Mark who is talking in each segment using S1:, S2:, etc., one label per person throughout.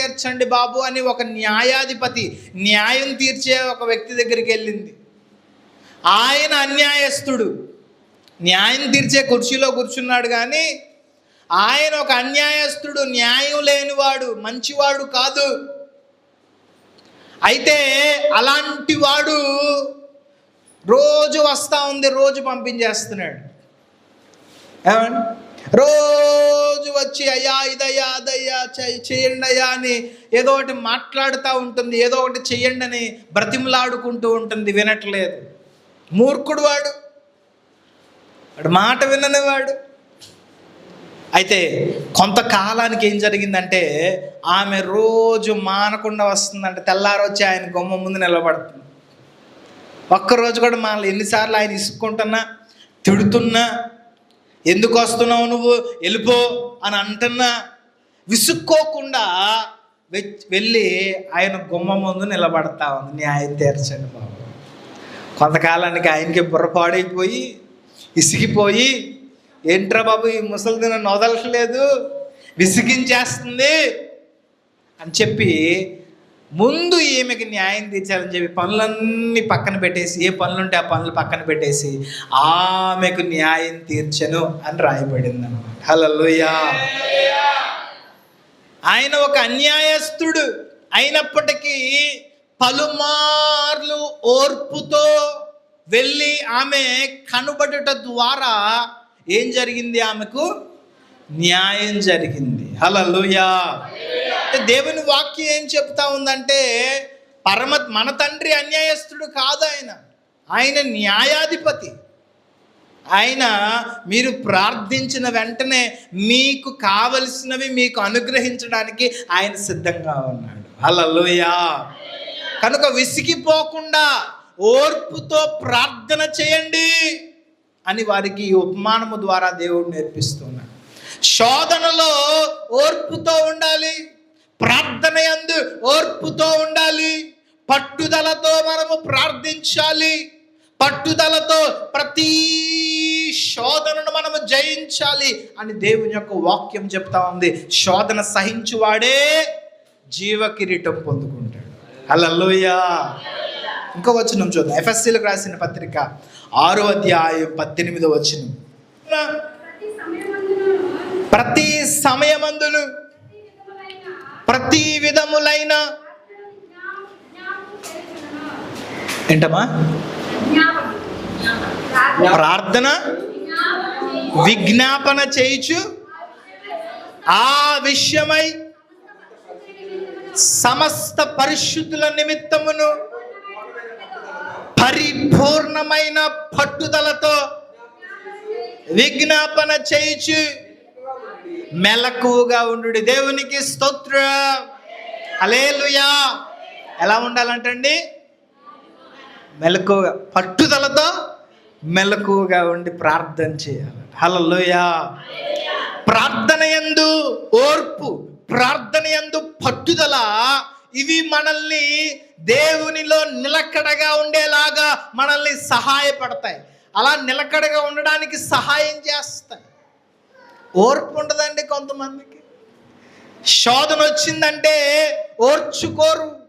S1: తీర్చండి బాబు అని ఒక న్యాయాధిపతి న్యాయం తీర్చే ఒక వ్యక్తి దగ్గరికి వెళ్ళింది. ఆయన అన్యాయస్తుడు. న్యాయం తీర్చే కుర్చీలో కూర్చున్నాడు కానీ ఆయన ఒక అన్యాయస్తుడు న్యాయం లేనివాడు మంచివాడు కాదు. అయితే అలాంటి వాడు రోజు వస్తూ ఉంది రోజు పంపించేస్తున్నాడు. ఏమండి? రోజు వచ్చి అయ్యా ఇదయ్యా అదయ్యా చెయ్- చేయండి అయ్యా అని ఏదో ఒకటి మాట్లాడుతూ ఉంటుంది. ఏదో ఒకటి చెయ్యండి అని బ్రతిమలాడుకుంటూ ఉంటుంది. వినట్లేదు. మూర్ఖుడు వాడు. వాడు మాట విననివాడు అయితే కొంతకాలానికి ఏం జరిగిందంటే ఆమె రోజు మానకుండా వస్తుందంటే తెల్లారొచ్చి ఆయన గుమ్మ ముందు నిలబడుతుంది. ఒక్కరోజు కూడా మనల్ని ఎన్నిసార్లు ఆయన ఇసుక్కుంటున్నా తిడుతున్నా ఎందుకు వస్తున్నావు నువ్వు? వెళ్ళిపో అని అంటున్నా విసుక్కోకుండా వెళ్ళి ఆయన గుమ్మ ముందు నిలబడతా ఉంది. న్యాయం తీర్చండి బాబు. కొంతకాలానికి ఆయనకి బుర్రపాడైపోయి ఇసిగిపోయి ఏంట్రా బాబు ఈ ముసలిది నన్ను వదలట్లేదు? విసిగించేస్తుంది అని చెప్పి ముందు ఈమెకి న్యాయం తీర్చాలని చెప్పి పనులన్నీ పక్కన పెట్టేసి ఏ పనులు ఉంటే ఆ పనులు పక్కన పెట్టేసి ఆమెకు న్యాయం తీర్చను అని రాయబడింది అనమాట హలలుయా ఆయన ఒక అన్యాయస్తుడు అయినప్పటికీ పలుమార్లు ఓర్పుతో వెళ్ళి ఆమె కనుబడుట ద్వారా ఏం జరిగింది ఆమెకు? న్యాయం జరిగింది. హలలుయా దేవుని వాక్యం ఏం చెప్తా ఉందంటే పరమ మన తండ్రి అన్యాయస్తుడు కాదు ఆయన. ఆయన న్యాయాధిపతి. ఆయన మీరు ప్రార్థించిన వెంటనే మీకు కావలసినవి మీకు అనుగ్రహించడానికి ఆయన సిద్ధంగా ఉన్నాడు. అలలోయా కనుక విసిగిపోకుండా ఓర్పుతో ప్రార్థన చేయండి అని వారికి ఈ ఉపమానము ద్వారా దేవుడు నేర్పిస్తున్నాడు. శోధనలో ఓర్పుతో ఉండాలి. ప్రార్థన యందు ఓర్పుతో ఉండాలి. పట్టుదలతో మనము ప్రార్థించాలి. పట్టుదలతో ప్రతి శోధనను మనము జయించాలి అని దేవుని యొక్క వాక్యం చెప్తా ఉంది. శోధన సహించువాడే జీవ కిరీటం పొందుకుంటాడు. హల్లెలూయా. ఇంకో వచనం చూద్దాం. ఎఫ్ఎస్సీలకు రాసిన పత్రిక ఆరో అధ్యాయం పద్దెనిమిదో వచనం.
S2: ప్రతి సమయమందును
S1: ప్రతి
S2: విధములైన
S1: ఏంటమ్మా? ప్రార్థన విజ్ఞాపన చేయుచు ఆ విషయమై సమస్త పరిశుద్ధుల నిమిత్తమును పరిపూర్ణమైన పట్టుదలతో విజ్ఞాపన చేయుచు మెలకువగా ఉండు దేవునికి స్తోత్ర. అలేలుయా ఎలా ఉండాలంటండి? మెలకువగా పట్టుదలతో మెలకువగా ఉండి ప్రార్థన చేయాలి. హలలుయా ప్రార్థన యందు ఓర్పు ప్రార్థన యందు పట్టుదల ఇవి మనల్ని దేవునిలో నిలకడగా ఉండేలాగా మనల్ని సహాయపడతాయి. అలా నిలకడగా ఉండడానికి సహాయం చేస్తాయి. ఓర్పు ఉండదండి కొంతమందికి. శోధన వచ్చిందంటే ఓర్చుకోరు.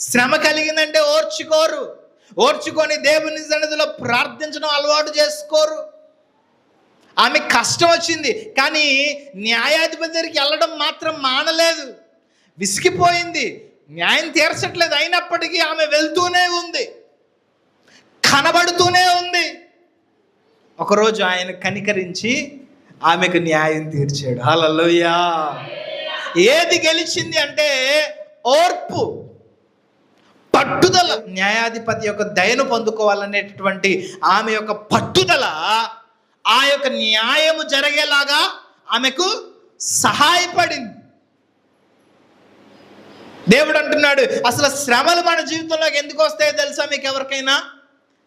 S1: శ్రమ కలిగిందంటే ఓర్చుకోరు. ఓర్చుకొని దేవుని సన్నిధిలో ప్రార్థించడం అలవాటు చేసుకోరు. ఆమె కష్టం వచ్చింది కానీ న్యాయాధిపతి దగ్గరికి వెళ్ళడం మాత్రం మానలేదు. విసిగిపోయింది. న్యాయం తీర్చట్లేదు అయినప్పటికీ ఆమె వెళ్తూనే ఉంది. కనబడుతూనే ఉంది. ఒకరోజు ఆయన కనికరించి ఆమెకు న్యాయం తీర్చాడు. హల్లెలూయా. ఏది గెలిచింది అంటే ఓర్పు పట్టుదల. న్యాయాధిపతి యొక్క దయను పొందుకోవాలనేటటువంటి ఆమె యొక్క పట్టుదల ఆ యొక్క న్యాయము జరిగేలాగా ఆమెకు సహాయపడింది. దేవుడు అంటున్నాడు అసలు శ్రమలు మన జీవితంలోకి ఎందుకు వస్తాయో తెలుసా మీకు ఎవరికైనా?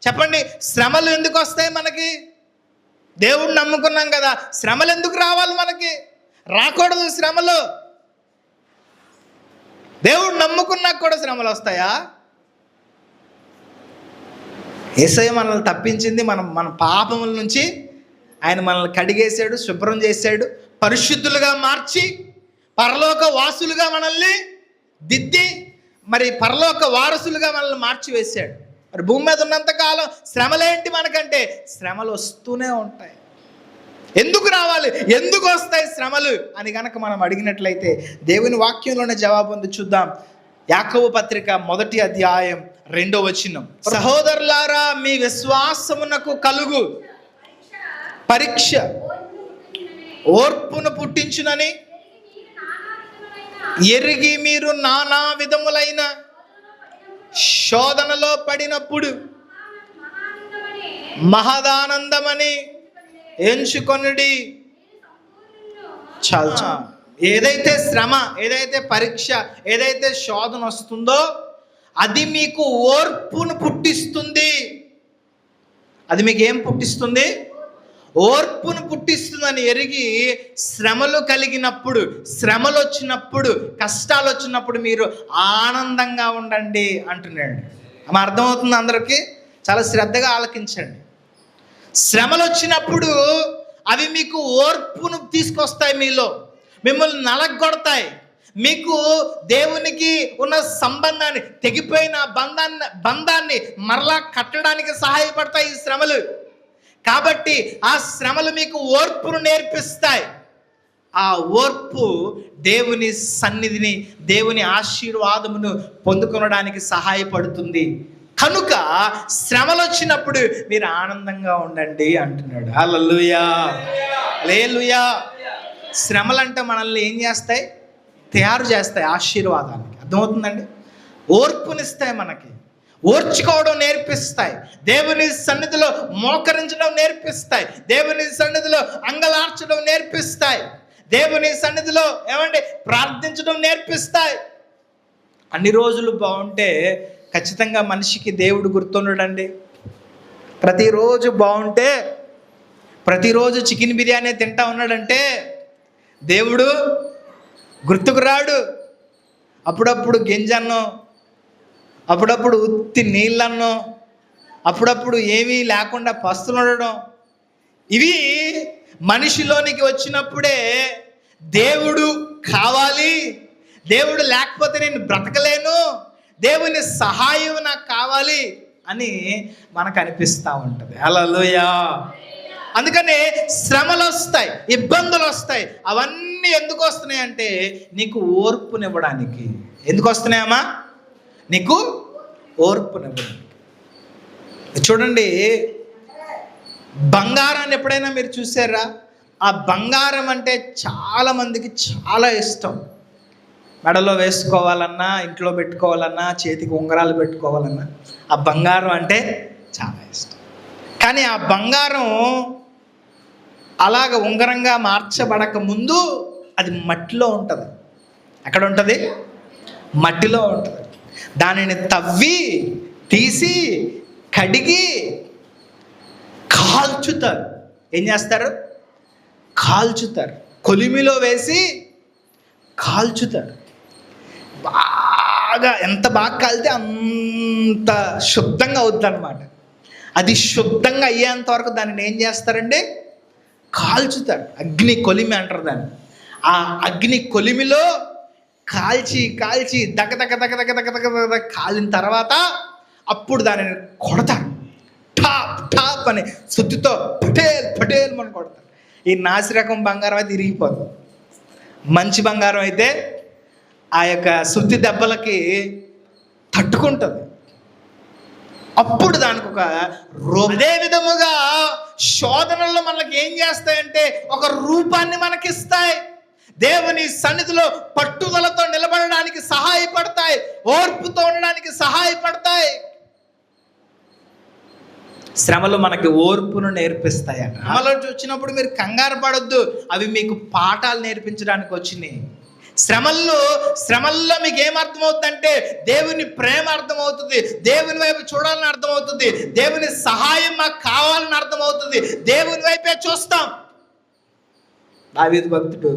S1: చెప్పండి శ్రమలు ఎందుకు వస్తాయి మనకి? దేవుడు నమ్ముకున్నాం కదా. శ్రమలు ఎందుకు రావాలి మనకి? రాకూడదు శ్రమలు. దేవుడు నమ్ముకున్నాక కూడా శ్రమలు వస్తాయా? ఏసై మనల్ని తప్పించింది మనం మన పాపముల నుంచి. ఆయన మనల్ని కడిగేశాడు శుభ్రం చేశాడు పరిశుద్ధులుగా మార్చి పరలోక వాసులుగా మనల్ని దిద్ది మరి పరలోక వారసులుగా మనల్ని మార్చి వేశాడు మరి భూమి మీద ఉన్నంతకాలం శ్రమలేంటి మనకంటే? శ్రమలు వస్తూనే ఉంటాయి. ఎందుకు రావాలి? ఎందుకు వస్తాయి శ్రమలు? అని కనుక మనం అడిగినట్లయితే దేవుని వాక్యంలోనే జవాబు ఉంది. చూద్దాం. యాకవ పత్రిక మొదటి అధ్యాయం రెండో వచనం. సహోదరులారా మీ విశ్వాసమునకు కలుగు. పరీక్ష. ఓర్పును పుట్టించునని. ఎరిగి మీరు నానా విధములైన శోధనలో పడినప్పుడు మహదానందమని ఎంచుకొనుడి. చాలు చాలు. ఏదైతే శ్రమ ఏదైతే పరీక్ష ఏదైతే శోధన వస్తుందో అది మీకు ఓర్పును పుట్టిస్తుంది. అది మీకు ఏం పుట్టిస్తుంది? ఓర్పును పుట్టిస్తుందని ఎరిగి శ్రమలు కలిగినప్పుడు శ్రమలు వచ్చినప్పుడు కష్టాలు వచ్చినప్పుడు మీరు ఆనందంగా ఉండండి అంటున్నాడు. ఆమె అర్థమవుతుంది అందరికీ? చాలా శ్రద్ధగా ఆలకించండి. శ్రమలు వచ్చినప్పుడు అవి మీకు ఓర్పును తీసుకొస్తాయి మీలో. మిమ్మల్ని నలగొడతాయి. మీకు దేవునికి ఉన్న సంబంధాన్ని తెగిపోయిన బంధాన్ని బంధాన్ని మరలా కట్టడానికి సహాయపడతాయి ఈ శ్రమలు. కాబట్టి ఆ శ్రమలు మీకు ఓర్పును నేర్పిస్తాయి. ఆ ఓర్పు దేవుని సన్నిధిని దేవుని ఆశీర్వాదమును పొందుకొనడానికి సహాయపడుతుంది. కనుక శ్రమలు వచ్చినప్పుడు మీరు ఆనందంగా ఉండండి అంటున్నాడు. హల్లెలూయా. లేలుయా శ్రమలంటే మనల్ని ఏం చేస్తాయి? తయారు చేస్తాయి ఆశీర్వాదానికి. అర్థమవుతుందండి? ఓర్పునిస్తాయి మనకి. ఓర్చుకోవడం నేర్పిస్తాయి. దేవుని సన్నిధిలో మోకరించడం నేర్పిస్తాయి. దేవుని సన్నిధిలో అంగలార్చడం నేర్పిస్తాయి. దేవుని సన్నిధిలో ఏమండి? ప్రార్థించడం నేర్పిస్తాయి. అన్ని రోజులు బాగుంటే ఖచ్చితంగా మనిషికి దేవుడు గుర్తుండడండి. ప్రతిరోజు బాగుంటే ప్రతిరోజు చికెన్ బిర్యానీ తింటా ఉన్నాడంటే దేవుడు గుర్తుకు రాడు. అప్పుడప్పుడు గింజన్నం అప్పుడప్పుడు ఉత్తి నీళ్ళన్నం అప్పుడప్పుడు ఏమీ లేకుండా పస్తులు ఉండడం ఇవి మనిషిలోనికి వచ్చినప్పుడే దేవుడు కావాలి దేవుడు లేకపోతే నేను బ్రతకలేను దేవుని సహాయం నాకు కావాలి అని మనకు అనిపిస్తూ ఉంటుంది. అలలోయా అందుకనే శ్రమలు వస్తాయి ఇబ్బందులు వస్తాయి అవన్నీ ఎందుకు వస్తున్నాయి అంటే నీకు ఓర్పునివ్వడానికి. ఎందుకు వస్తున్నాయమ్మా? నీకు ఓర్పునివ్వడానికి చూడండి బంగారాన్ని ఎప్పుడైనా మీరు చూసారా? ఆ బంగారం అంటే చాలా మందికి చాలా ఇష్టం. మెడలో వేసుకోవాలన్నా ఇంట్లో పెట్టుకోవాలన్నా చేతికి ఉంగరాలు పెట్టుకోవాలన్నా ఆ బంగారం అంటే చాలా ఇష్టం. కానీ ఆ బంగారం అలాగ ఉంగరంగా మార్చబడక ముందు అది మట్టిలో ఉంటుంది. ఎక్కడ ఉంటుంది? మట్టిలో ఉంటుంది. దానిని తవ్వి తీసి కడిగి కాల్చుతారు. ఏం చేస్తారు? కాల్చుతారు. కొలిమిలో వేసి కాల్చుతారు. బాగా ఎంత బాగా కాలితే అంత శుద్ధంగా అవుతుంది అనమాట అది శుద్ధంగా అయ్యేంత వరకు దానిని ఏం చేస్తారండి? కాల్చుతారు. అగ్ని కొలిమి అంటారు దాన్ని. ఆ అగ్ని కొలిమిలో కాల్చి కాల్చి దగ దగ దగ దగ దగ దగ్గ దగ్గ కాలిన తర్వాత అప్పుడు దానిని కొడతారు టాప్ టాప్ అని శుద్ధితో పటేల్ పటేల్ మనం కొడతాను ఈ నాసి రకం బంగారం అయితే ఇరిగిపోతుంది మంచి బంగారం అయితే ఆ యొక్క శుద్ధి దెబ్బలకి తట్టుకుంటుంది. అప్పుడు దానికి ఒక అదే విధముగా శోధనలు మనకి ఏం చేస్తాయంటే ఒక రూపాన్ని మనకిస్తాయి. దేవుని సన్నిధిలో పట్టుదలతో నిలబడడానికి సహాయపడతాయి ఓర్పుతో ఉండడానికి సహాయపడతాయి. శ్రమలు మనకి ఓర్పును నేర్పిస్తాయట. శ్రమలు వచ్చినప్పుడు మీరు కంగారు పడొద్దు అవి మీకు పాఠాలు నేర్పించడానికి వచ్చినాయి. శ్రమల్లో శ్రమల్లో మీకు ఏం అర్థమవుతుందంటే దేవుని ప్రేమ అర్థమవుతుంది దేవుని వైపు చూడాలని అర్థమవుతుంది దేవుని సహాయం మాకు కావాలని అర్థమవుతుంది దేవుని వైపే చూస్తాం. దావీదు భక్తుడు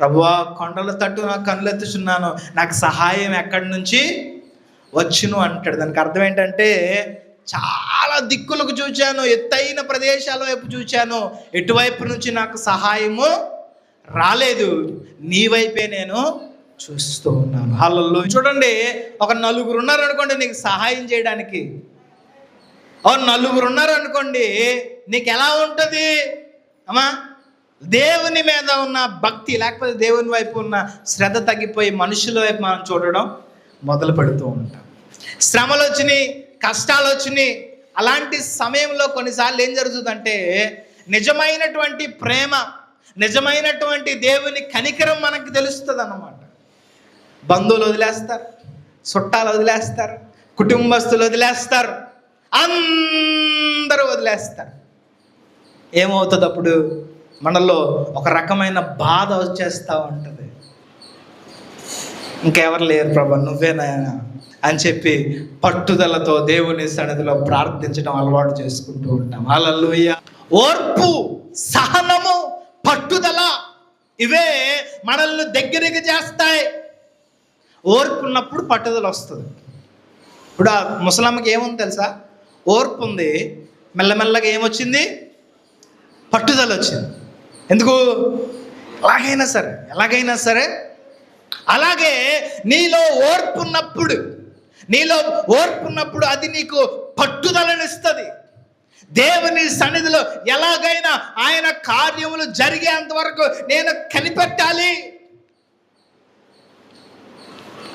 S1: ప్రభువా కొండల తట్టు నాకు కనులెత్తుచున్నాను నాకు సహాయం ఎక్కడి నుంచి వచ్చును అంటాడు. దానికి అర్థం ఏంటంటే చాలా దిక్కులకు చూచాను ఎత్తైన ప్రదేశాల వైపు చూచాను. ఎటువైపు నుంచి నాకు సహాయము రాలేదు. నీ వైపే నేను చూస్తూ ఉన్నాను. హల్లల్లో చూడండి ఒక నలుగురు ఉన్నారు అనుకోండి నీకు సహాయం చేయడానికి. ఓ నలుగురు ఉన్నారు అనుకోండి నీకు ఎలా ఉంటుంది? అమ్మా దేవుని మీద ఉన్న భక్తి లేకపోతే దేవుని వైపు ఉన్న శ్రద్ధ తగ్గిపోయి మనుషుల వైపు మనం చూడడం మొదలు పెడుతూ ఉంటాం. శ్రమలు వచ్చినాయి కష్టాలు వచ్చినాయి అలాంటి సమయంలో కొన్నిసార్లు ఏం జరుగుతుందంటే నిజమైనటువంటి ప్రేమ నిజమైనటువంటి దేవుని కనికరం మనకు తెలుస్తుంది అన్నమాట బంధువులు వదిలేస్తారు చుట్టాలు వదిలేస్తారు కుటుంబస్తులు వదిలేస్తారు అందరూ వదిలేస్తారు. ఏమవుతుంది అప్పుడు? మనలో ఒక రకమైన బాధ వచ్చేస్తూ ఉంటుంది. ఇంకెవరు లేరు ప్రభా నువ్వేనాయనా అని చెప్పి పట్టుదలతో దేవుని సన్నిధిలో ప్రార్థించడం అలవాటు చేసుకుంటూ ఉంటాం. అలలుయ్య ఓర్పు సహనము పట్టుదల ఇవే మనల్ని దగ్గరికి చేస్తాయి. ఓర్పు ఉన్నప్పుడు పట్టుదల వస్తుంది. ఇప్పుడు ఆ ముసలమ్మకి ఏముంది తెలుసా? ఓర్పు ఉంది. మెల్లమెల్లగా ఏమొచ్చింది? పట్టుదల వచ్చింది. ఎందుకు? ఎలాగైనా సరే ఎలాగైనా సరే అలాగే నీలో ఓర్పున్నప్పుడు నీలో ఓర్పున్నప్పుడు అది నీకు పట్టుదలనిస్తుంది దేవుని సన్నిధిలో ఎలాగైనా ఆయన కార్యములు జరిగేంత వరకు నేను కనిపెట్టాలి.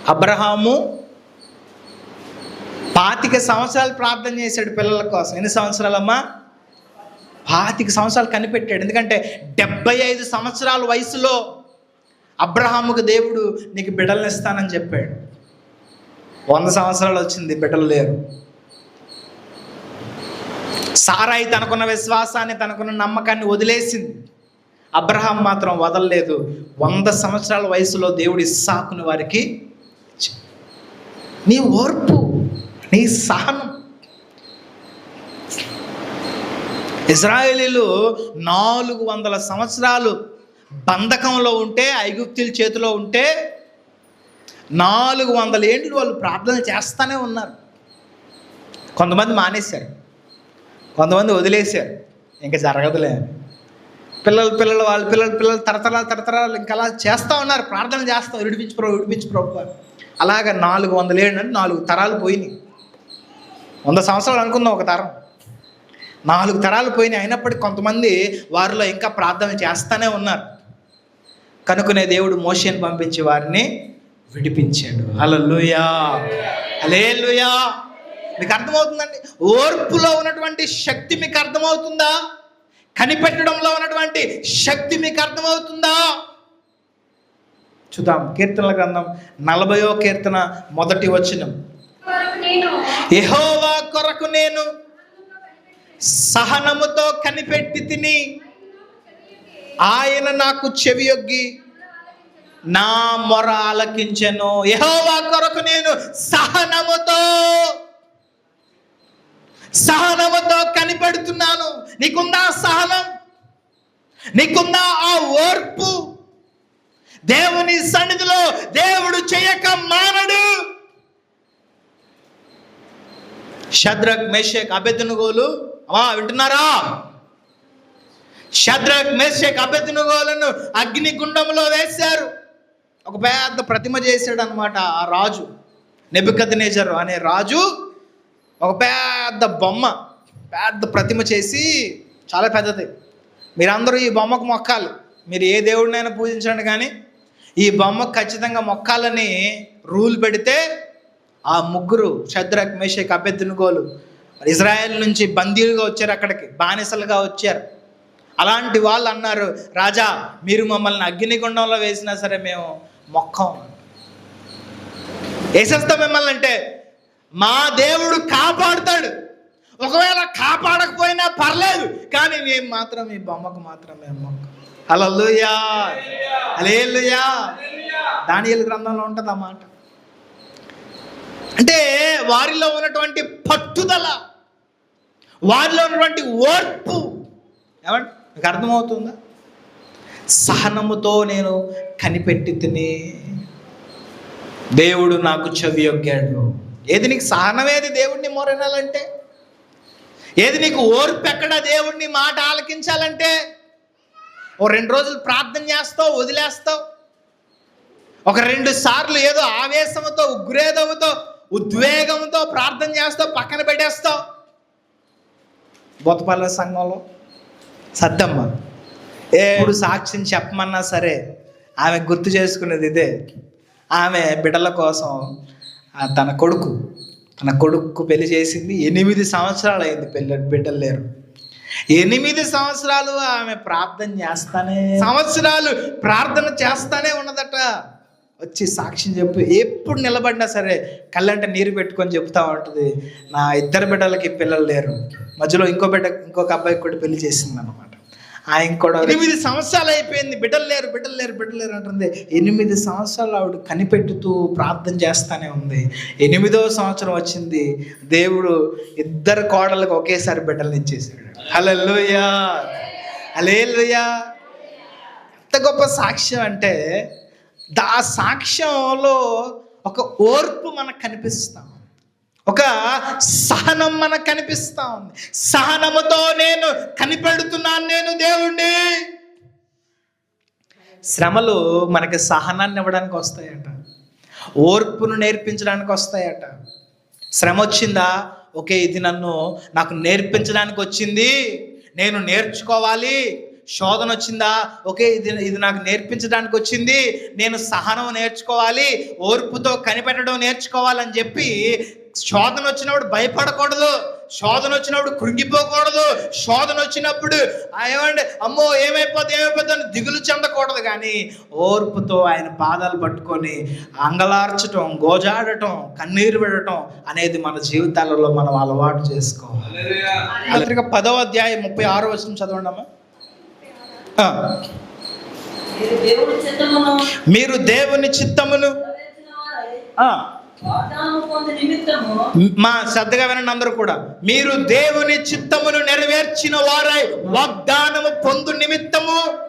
S1: అబ్రహాము పాతిక సంవత్సరాలు ప్రార్థన చేశాడు పిల్లల కోసం. ఎన్ని సంవత్సరాలమ్మా? పాతిక సంవత్సరాలు కనిపెట్టాడు. ఎందుకంటే డెబ్బై ఐదు సంవత్సరాల వయసులో అబ్రహాముకు దేవుడు నీకు బిడ్డలను ఇస్తానని చెప్పాడు. వంద సంవత్సరాలు వచ్చింది బిడ్డలు లేరు. సారాయి తనకున్న విశ్వాసాన్ని తనకున్న నమ్మకాన్ని వదిలేసింది. అబ్రహాం మాత్రం వదలలేదు. వంద సంవత్సరాల వయసులో దేవుడు ఇస్సాకుని వారికి నీ ఓర్పు నీ సహనం ఇజ్రాయేలీలు నాలుగు వందల సంవత్సరాలు బంధకంలో ఉంటే ఐగుప్తుల చేతిలో ఉంటే నాలుగు వందల ఏండ్లు వాళ్ళు ప్రార్థన చేస్తూనే ఉన్నారు. కొంతమంది మానేశారు. కొంతమంది వదిలేశారు. ఇంకా జరగదులే పిల్లలు పిల్లలు వాళ్ళ పిల్లలు పిల్లలు తరతరాలు తరతరాలు ఇంకా అలా చేస్తూ ఉన్నారు. ప్రార్థన చేస్తాం. విడిపించు ప్రభు విడిపించు ప్రభు అలాగ నాలుగు వందలు ఏళ్ళు అంటే నాలుగు తరాలు పోయినాయి. వంద సంవత్సరాలు అనుకుందాం ఒక తరం. నాలుగు తరాలు పోయినాయి. అయినప్పటికీ కొంతమంది వారిలో ఇంకా ప్రార్థన చేస్తూనే ఉన్నారు. కనుకునే దేవుడు మోషేని పంపించి వారిని విడిపించాడు. హల్లెలూయా. హల్లెలూయా. మీకు అర్థమవుతుందండి? ఓర్పులో ఉన్నటువంటి శక్తి మీకు అర్థమవుతుందా? కనిపెట్టడంలో ఉన్నటువంటి శక్తి మీకు అర్థమవుతుందా? చూద్దాం. కీర్తనల గ్రంథం నలభయో కీర్తన మొదటి వచనం. యెహోవా కొరకు నేను సహనముతో కనిపెట్టి తిని ఆయన నాకు చెవియొగ్గి నా మొర ఆలకించెను. యహోవా కొరకు నేను సహనముతో సహనముతో కనిపెడుతున్నాను. నీకుందా సహనం? నీకుందా ఆ ఓర్పు? దేవుని సన్నిధిలో దేవుడు చేయక మానడు. షద్రక్ మేషక్ అభ్యర్థునుగోలు అమ్మా వింటున్నారా? షద్రక్ మేషక్ అభ్యర్థునుగోలను అగ్ని గుండంలో వేశారు. ఒక పెద్ద ప్రతిమ చేశాడు అనమాట ఆ రాజు. నెబుకద్నేజర్ అనే రాజు ఒక పెద్ద బొమ్మ పెద్ద ప్రతిమ చేసి చాలా పెద్దది. మీరందరూ ఈ బొమ్మకు మొక్కాలి. మీరు ఏ దేవుడినైనా పూజించండి కానీ ఈ బొమ్మకు ఖచ్చితంగా మొక్కాలని రూల్ పెడితే ఆ ముగ్గురు శద్రక్ మేషక్ అభ్యర్థినుగోలు ఇజ్రాయెల్ నుంచి బందీలుగా వచ్చారు అక్కడికి బానిసలుగా వచ్చారు. అలాంటి వాళ్ళు అన్నారు రాజా మీరు మమ్మల్ని అగ్నిగుండంలో వేసినా సరే మేము మొక్కం. వేసేస్తాం మిమ్మల్ని అంటే మా దేవుడు కాపాడుతాడు. ఒకవేళ కాపాడకపోయినా పర్లేదు కానీ మేము మాత్రం ఈ బొమ్మకు మాత్రం మేము మొక్క. అలల్లుయా అలేలుయా దానియలు గ్రంథంలో ఉంటుంది అన్నమాట అంటే వారిలో ఉన్నటువంటి పట్టుదల వారిలో ఉన్నటువంటి ఓర్పు. ఏమండి మీకు అర్థమవుతుందా? సహనముతో నేను కనిపెట్టి తిని దేవుడు నాకు చెవియొగ్గాడు ఏది నీకు సహనమేది దేవుడిని మొరనాలంటే? ఏది నీకు ఓర్పు ఎక్కడ? దేవుడిని మాట ఆలకించాలంటే? ఓ రెండు రోజులు ప్రార్థన చేస్తావు వదిలేస్తావు. ఒక రెండు సార్లు ఏదో ఆవేశంతో ఉగ్రేదముతో ఉద్వేగంతో ప్రార్థన చేస్తావు పక్కన పెట్టేస్తావు. బొత్తపల్లి సంఘంలో. సద్దమ్మ. ఎప్పుడు సాక్ష్యం చెప్పమన్నా సరే ఆమె గుర్తు చేసుకునేది ఇదే. ఆమె బిడ్డల కోసం తన కొడుకు తన కొడుకు పెళ్ళి చేసింది ఎనిమిది సంవత్సరాలు అయింది పెళ్ళి బిడ్డలు లేరు. ఎనిమిది సంవత్సరాలు ఆమె ప్రార్థన చేస్తానే. సంవత్సరాలు ప్రార్థన చేస్తానే ఉన్నదట. వచ్చి సాక్ష్యం చెప్పు. ఎప్పుడు నిలబడినా సరే కళ్ళంటే నీరు పెట్టుకొని చెప్తా ఉంటుంది. నా ఇద్దరు బిడ్డలకి పిల్లలు లేరు. మధ్యలో ఇంకో బిడ్డ ఇంకొక అబ్బాయికి కూడా పెళ్ళి చేసింది అనమాట ఆయన కూడా ఎనిమిది సంవత్సరాలు అయిపోయింది. బిడ్డలు లేరు బిడ్డలు లేరు బిడ్డలు లేరు అంటుంది. ఎనిమిది సంవత్సరాలు ఆవిడ కనిపెట్టుతూ ప్రార్థన చేస్తానే ఉంది. ఎనిమిదో సంవత్సరం వచ్చింది. దేవుడు ఇద్దరు కోడలకు ఒకేసారి బిడ్డలు ఇచ్చేసాడు హల్లెలూయా. హల్లెలూయా. ఎంత గొప్ప సాక్ష్యం అంటే దా సాక్ష్యంలో ఒక ఓర్పు మనకు కనిపిస్తాం ఒక సహనం మనకు కనిపిస్తా ఉంది. సహనముతో నేను కనిపెడుతున్నాను నేను దేవుణ్ణి. శ్రమలు మనకి సహనాన్ని ఇవ్వడానికి వస్తాయట. ఓర్పును నేర్పించడానికి వస్తాయట. శ్రమ వచ్చిందా? ఓకే ఇది నన్ను నాకు నేర్పించడానికి వచ్చింది. నేను నేర్చుకోవాలి. శోధన వచ్చిందా? ఓకే ఇది ఇది నాకు నేర్పించడానికి వచ్చింది. నేను సహనం నేర్చుకోవాలి ఓర్పుతో కనిపెట్టడం నేర్చుకోవాలని చెప్పి శోధన వచ్చినప్పుడు భయపడకూడదు. శోధన వచ్చినప్పుడు కృంగిపోకూడదు. శోధన వచ్చినప్పుడు ఏమండి? అమ్మో ఏమైపోతుంది ఏమైపోతుంది అని దిగులు చెందకూడదు కానీ ఓర్పుతో ఆయన పాదాలు పట్టుకొని అంగలార్చటం గోజాడటం కన్నీరు పెట్టడం అనేది మన జీవితాలలో మనం అలవాటు చేసుకోవాలి. పదవ అధ్యాయం ముప్పై ఆరో వచ్చిన చదవండి అమ్మా
S3: మీరు దేవుని చిత్తమును
S1: మా శ్రద్ధగా వినండి అందరూ కూడా. మీరు దేవుని చిత్తమును నెరవేర్చిన వారై వాగ్దానము పొందు నిమిత్తము.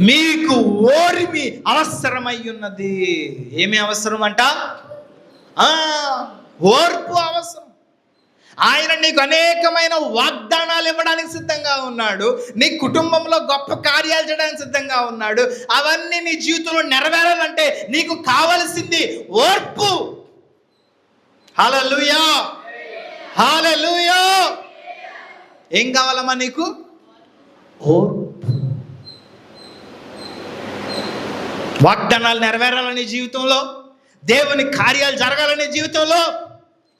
S1: మీకు ఓరిమి అవసరమై ఉన్నది. ఏమి అవసరం అంట? ఆ, ఓర్పు అవసరం. ఆయన నీకు అనేకమైన వాగ్దానాలు ఇవ్వడానికి సిద్ధంగా ఉన్నాడు. నీ కుటుంబంలో గొప్ప కార్యాలు చేయడానికి సిద్ధంగా ఉన్నాడు. అవన్నీ నీ జీవితంలో నెరవేరాలంటే నీకు కావలసింది ఓర్పు. హల్లెలూయా. హల్లెలూయా. ఏం కావాలమ్మా నీకు? ఓర్పు. వాగ్దానాలు నెరవేరాలని జీవితంలో? దేవుని కార్యాలు జరగాలని జీవితంలో?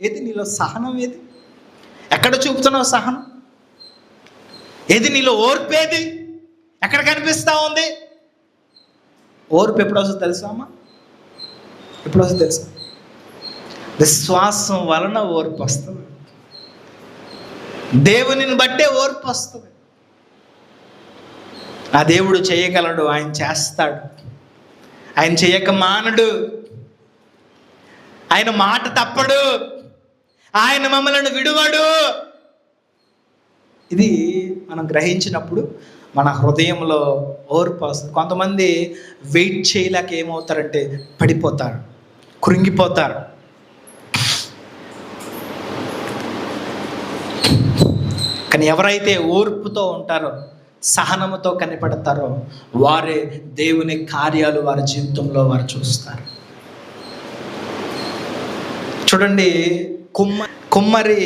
S1: ఏది నీలో సహనం ఏది? ఎక్కడ చూపుతున్నావు సహనం? ఏది నీలో ఓర్పేది ఎక్కడ కనిపిస్తా ఉంది? ఓర్పు ఎప్పుడు వస్తుంది తెలుసా అమ్మా? ఎప్పుడు తెలుసా? విశ్వాసం వలన ఓర్పు వస్తుంది. దేవునిని బట్టే ఓర్పు వస్తుంది. ఆ దేవుడు చేయగలడు ఆయన చేస్తాడు. ఆయన చేయక మానడు. ఆయన మాట తప్పడు. ఆయన మమ్మల్ని విడువడు. ఇది మనం గ్రహించినప్పుడు మన హృదయంలో ఓర్పు వస్తుంది. కొంతమంది వెయిట్ చేయలేక ఏమవుతారంటే పడిపోతారు కృంగిపోతారు. కానీ ఎవరైతే ఓర్పుతో ఉంటారో సహనముతో కనిపెడతారో వారే దేవుని కార్యాలు వారి జీవితంలో వారు చూస్తారు. చూడండి కుమ్మ కుమ్మరి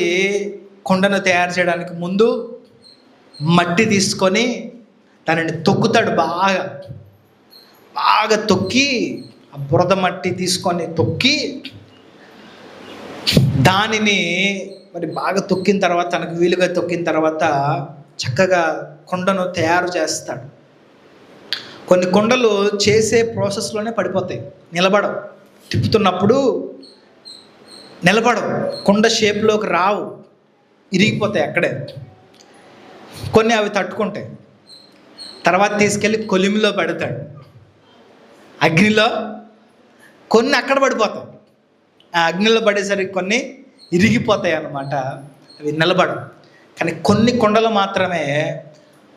S1: కుండను తయారు చేయడానికి ముందు మట్టి తీసుకొని దానిని తొక్కుతాడు బాగా. బాగా తొక్కి ఆ బురద మట్టి తీసుకొని తొక్కి దానిని మరి బాగా తొక్కిన తర్వాత తనకు వీలుగా తొక్కిన తర్వాత చక్కగా కుండను తయారు చేస్తాడు. కొన్ని కుండలు చేసే ప్రాసెస్లోనే పడిపోతాయి నిలబడవు. తిప్పుతున్నప్పుడు నిలబడవు. కుండ షేప్లోకి రావు. ఇరిగిపోతాయి అక్కడే. కొన్ని అవి తట్టుకుంటాయి. తర్వాత తీసుకెళ్ళి కొలిమిలో పెడతాడు. అగ్నిలో కొన్ని అక్కడ పడిపోతాయి. ఆ అగ్నిలో పడేసరికి కొన్ని ఇరిగిపోతాయి అన్నమాట. అవి నిలబడవు. కానీ కొన్ని కొండలు మాత్రమే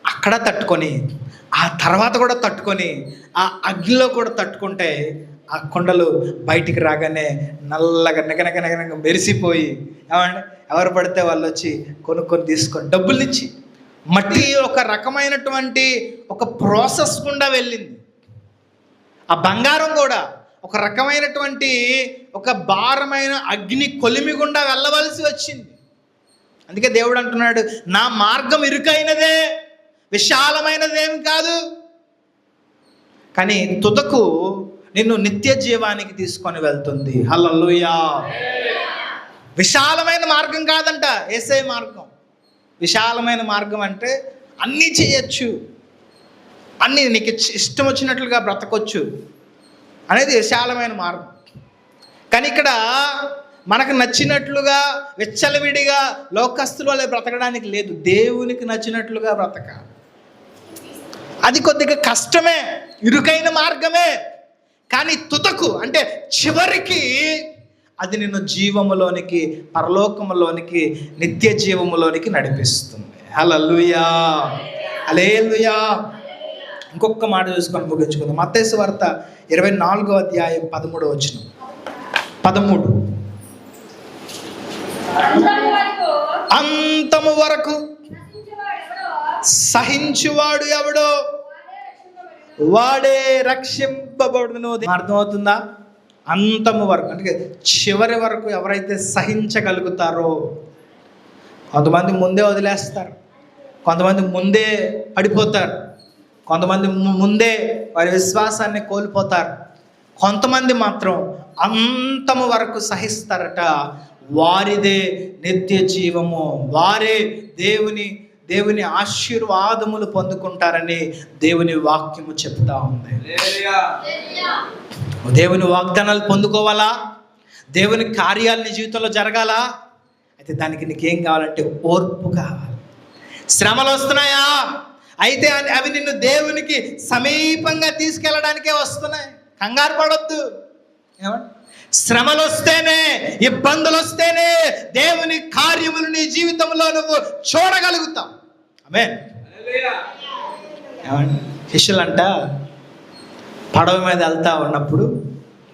S1: అక్కడ తట్టుకొని ఆ తర్వాత కూడా తట్టుకొని ఆ అగ్నిలో కూడా తట్టుకుంటే ఆ కొండలు బయటికి రాగానే నల్లగా నిగనగ నిగనగ మెరిసిపోయి ఏమండి? ఎవరు పడితే వాళ్ళు వచ్చి కొనుక్కొని తీసుకొని డబ్బులు ఇచ్చి మట్టి ఒక రకమైనటువంటి ఒక ప్రాసెస్ గుండా వెళ్ళింది. ఆ బంగారం కూడా ఒక రకమైనటువంటి ఒక భారమైన అగ్ని కొలిమి గుండా వెళ్ళవలసి వచ్చింది. అందుకే దేవుడు అంటున్నాడు నా మార్గం ఇరుకైనదే విశాలమైనదేం కాదు. కానీ తుదకు నిన్ను నిత్య జీవానికి తీసుకొని వెళ్తుంది. హల్లెలూయా. విశాలమైన మార్గం కాదంట ఏసే మార్గం. విశాలమైన మార్గం అంటే అన్నీ చేయొచ్చు. అన్నీ నీకు ఇష్టం వచ్చినట్లుగా బ్రతకొచ్చు అనేది విశాలమైన మార్గం. కానీ ఇక్కడ మనకు నచ్చినట్లుగా విచ్చలవిడిగా లోకస్తులు వల్ల బ్రతకడానికి లేదు. దేవునికి నచ్చినట్లుగా బ్రతక అది కొద్దిగా కష్టమే ఇరుకైన మార్గమే. కానీ తుతకు అంటే చివరికి అది నిన్ను జీవములోనికి పరలోకములోనికి నిత్య జీవములోనికి నడిపిస్తుంది. హల్లెలూయా. హల్లెలూయా. ఇంకొక మాట చూసుకొని ముగించుకుందాం. మత్తేసు వార్త ఇరవై నాలుగో అధ్యాయం పదమూడో వచ్చిన పదమూడు. అంతము వరకు సహించువాడు ఎవడో?
S2: వాడే రక్షింపబడును.
S1: అర్థమవుతుందా? అంతము వరకు అంటే చివరి వరకు ఎవరైతే సహించగలుగుతారో కొంతమంది ముందే వదిలేస్తారు. కొంతమంది ముందే పడిపోతారు. కొంతమంది ముందే వారి విశ్వాసాన్ని కోల్పోతారు. కొంతమంది మాత్రం అంతము వరకు సహిస్తారట. వారిదే నిత్య జీవము. వారే దేవుని దేవుని ఆశీర్వాదములు పొందుకుంటారని దేవుని వాక్యము చెప్తా ఉంది. దేవుని వాగ్దానాలు పొందుకోవాలా? దేవుని కార్యాలు నీ జీవితంలో జరగాలా? అయితే దానికి నీకేం కావాలంటే ఓర్పు కావాలి. శ్రమలు వస్తున్నాయా? అయితే అవి- నిన్ను దేవునికి సమీపంగా తీసుకెళ్ళడానికే వస్తున్నాయి. కంగారు పడొద్దు. శ్రమలు వస్తేనే ఇబ్బందులు వస్తేనే దేవుని కార్యములు నీ జీవితంలో నువ్వు చూడగలుగుతావు. ఆమె శిష్యులంట పడవ మీద వెళ్తా ఉన్నప్పుడు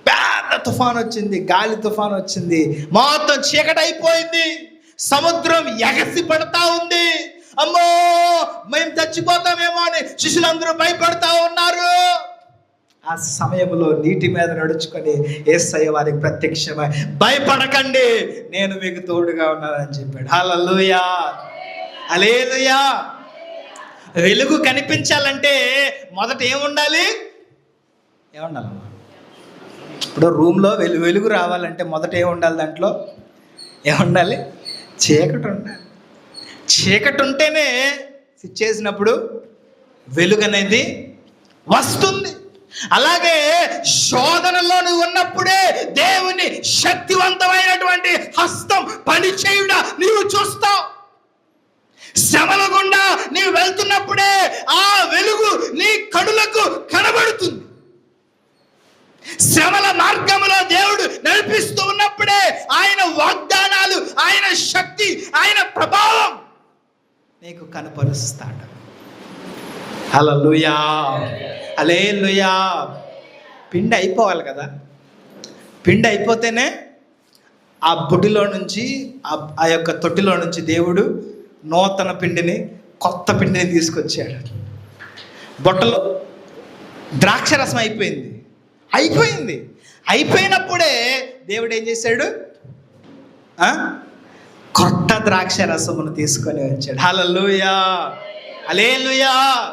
S1: పెద్ద తుఫాన్ వచ్చింది గాలి తుఫాన్ వచ్చింది మొత్తం చీకటి అయిపోయింది సముద్రం ఎగసి పడతా ఉంది. అమ్మో మేము చచ్చిపోతామేమో అని శిష్యులందరూ భయపడతా ఉన్నారు. ఆ సమయంలో నీటి మీద నడుచుకొని ఏసయ్య వారికి ప్రత్యక్షమై భయపడకండి నేను మీకు తోడుగా ఉన్నానని చెప్పాడు. హలో హల్లెలూయా వెలుగు కనిపించాలంటే మొదట ఏముండాలి? ఏముండాలి ఇప్పుడు రూమ్లో వెలు వెలుగు రావాలంటే మొదట ఏముండాలి దాంట్లో? ఏముండాలి? చీకటి ఉండాలి చీకటి ఉంటేనే స్విచ్ చేసినప్పుడు వెలుగు అనేది వస్తుంది. అలాగే శోధనలో నువ్వు ఉన్నప్పుడే దేవుని శక్తివంతమైనటువంటి హస్తం పనిచేయుడా నీవు చూస్తావు. శ్రమల గుండా నీవు వెళ్తున్నప్పుడే ఆ వెలుగు నీ కడులకు కనబడుతుంది. శ్రమల మార్గంలో దేవుడు నడిపిస్తూ ఉన్నప్పుడే ఆయన వాగ్దానాలు ఆయన శక్తి ఆయన ప్రభావం నీకు కనపరుస్తాడు. అలలుయా అలే లుయా పిండి అయిపోవాలి కదా. పిండి అయిపోతేనే ఆ బుడ్డిలో నుంచి ఆ ఆ యొక్క తొట్టిలో నుంచి దేవుడు నూతన పిండిని కొత్త పిండిని తీసుకొచ్చాడు. బొట్టలో ద్రాక్ష రసం అయిపోయింది. అయిపోయింది. అయిపోయినప్పుడే దేవుడు ఏం చేశాడు? కొత్త ద్రాక్ష రసమును తీసుకొని వచ్చాడు. హలలుయా అలేలుయా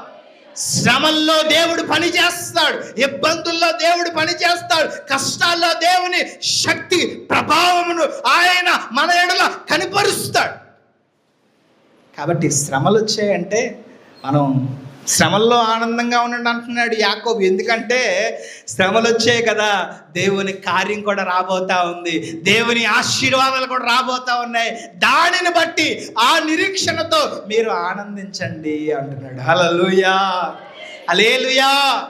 S1: శ్రమల్లో దేవుడు పని చేస్తాడు. ఇబ్బందుల్లో దేవుడు పని చేస్తాడు. కష్టాల్లో దేవుని శక్తి ప్రభావమును ఆయన మన ఎడల కనిపరుస్తాడు. కాబట్టి శ్రమలు వచ్చాయంటే మనం శ్రమల్లో ఆనందంగా ఉండండి అంటున్నాడు యాకోబు. ఎందుకంటే శ్రమలు వచ్చాయి కదా. దేవుని కార్యం కూడా రాబోతా ఉంది. దేవుని ఆశీర్వాదాలు కూడా రాబోతా ఉన్నాయి. దానిని బట్టి ఆ నిరీక్షణతో మీరు ఆనందించండి అంటున్నాడు. హల్లెలూయా. అలేలుయా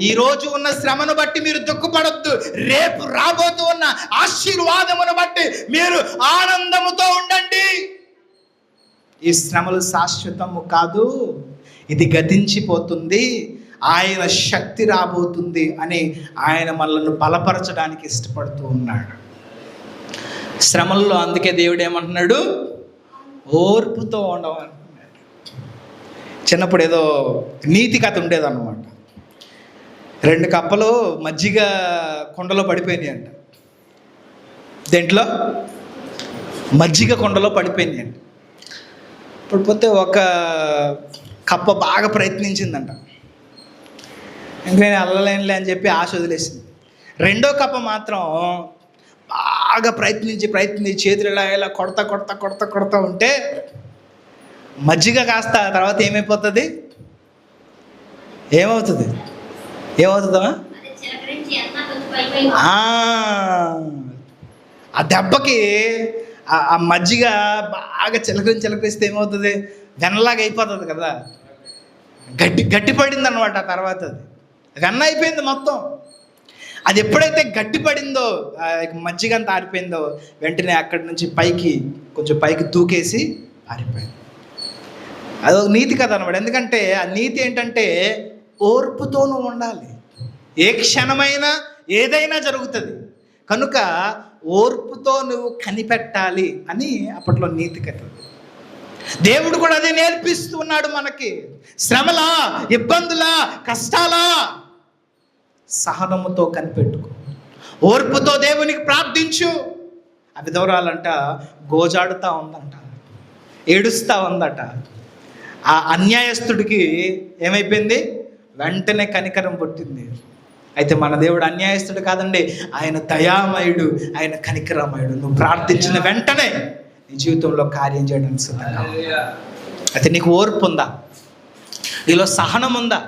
S1: ఈ రోజు ఉన్న శ్రమను బట్టి మీరు దుఃఖపడొద్దు. రేపు రాబోతూ ఉన్న ఆశీర్వాదమును బట్టి మీరు ఆనందముతో ఉండండి. ఈ శ్రమలు శాశ్వతము కాదు ఇది గతించిపోతుంది ఆయన శక్తి రాబోతుంది అని ఆయన మనల్ని బలపరచడానికి ఇష్టపడుతూ ఉన్నాడు. శ్రమల్లో అందుకే దేవుడు ఏమంటున్నాడు? ఓర్పుతో ఉండమంటున్నాడు చిన్నప్పుడు ఏదో నీతి కథ ఉండేదన్నమాట. రెండు కప్పలు మజ్జిగ కుండలో పడిపోయినాయి అంట. దేంట్లో? మజ్జిగ కుండలో పడిపోయినాయి అంట. పడిపోతే ఒక కప్ప బాగా ప్రయత్నించిందంట. ఇంక నేను వెళ్ళలేనులే అని చెప్పి ఆశ వదిలేసింది. రెండో కప్ప మాత్రం బాగా ప్రయత్నించి ప్రయత్నించి చేతులు ఇలా ఇలా కొడతా కొడతా కొడతా కొడతా ఉంటే మజ్జిగ కాస్త తర్వాత ఏమైపోతుంది? ఏమవుతుంది? ఏమవుతుందా? ఆ దెబ్బకి ఆ- మజ్జిగ బాగా చిలకరించి చిలకరిస్తే ఏమవుతుంది? వెన్నలాగా అయిపోతుంది కదా. గట్టి గట్టిపడింది అనమాట ఆ తర్వాత అది. వెన్న అయిపోయింది మొత్తం. అది ఎప్పుడైతే గట్టిపడిందో మజ్జిగ అంతా ఆరిపోయిందో వెంటనే అక్కడి నుంచి పైకి కొంచెం పైకి దూకేసి ఆరిపోయింది. అదొక నీతి కథ అనమాట ఎందుకంటే ఆ నీతి ఏంటంటే ఓర్పుతోనూ ఉండాలి. ఏ క్షణమైనా ఏదైనా జరుగుతుంది. కనుక ఓర్పుతో నువ్వు కనిపెట్టాలి అని అప్పట్లో నీతి కథ దేవుడు కూడా అదే నేర్పిస్తూ ఉన్నాడు మనకి. శ్రమలా ఇబ్బందులా కష్టాలా సహనముతో కనిపెట్టుకో. ఓర్పుతో దేవునికి ప్రార్థించు. అవి దూరాలంట గోజాడుతూ ఉందంట. ఏడుస్తూ ఉందట. ఆ అన్యాయస్తుడికి ఏమైపోయింది? వెంటనే కనికరం పుట్టింది. అయితే మన దేవుడు అన్యాయస్తుడు కాదండి. ఆయన దయామయుడు ఆయన కనికరమయుడు. నువ్వు ప్రార్థించిన వెంటనే నీ జీవితంలో కార్యం చేయడానికి సిద్ధంగా అయితే నీకు ఓర్పు ఉందా? నీలో సహనం ఉందా?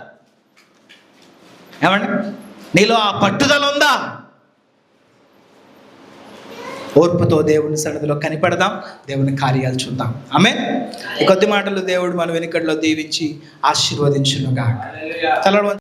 S1: ఏమండి? నీలో ఆ పట్టుదల ఉందా? ఓర్పుతో దేవుని సన్నిధిలో కనిపెడదాం. దేవుని కార్యాలు చూద్దాం. ఆమె కొద్ది మాటలు దేవుడు మన వెనుకట్లో దీవించి ఆశీర్వదించునుగా తల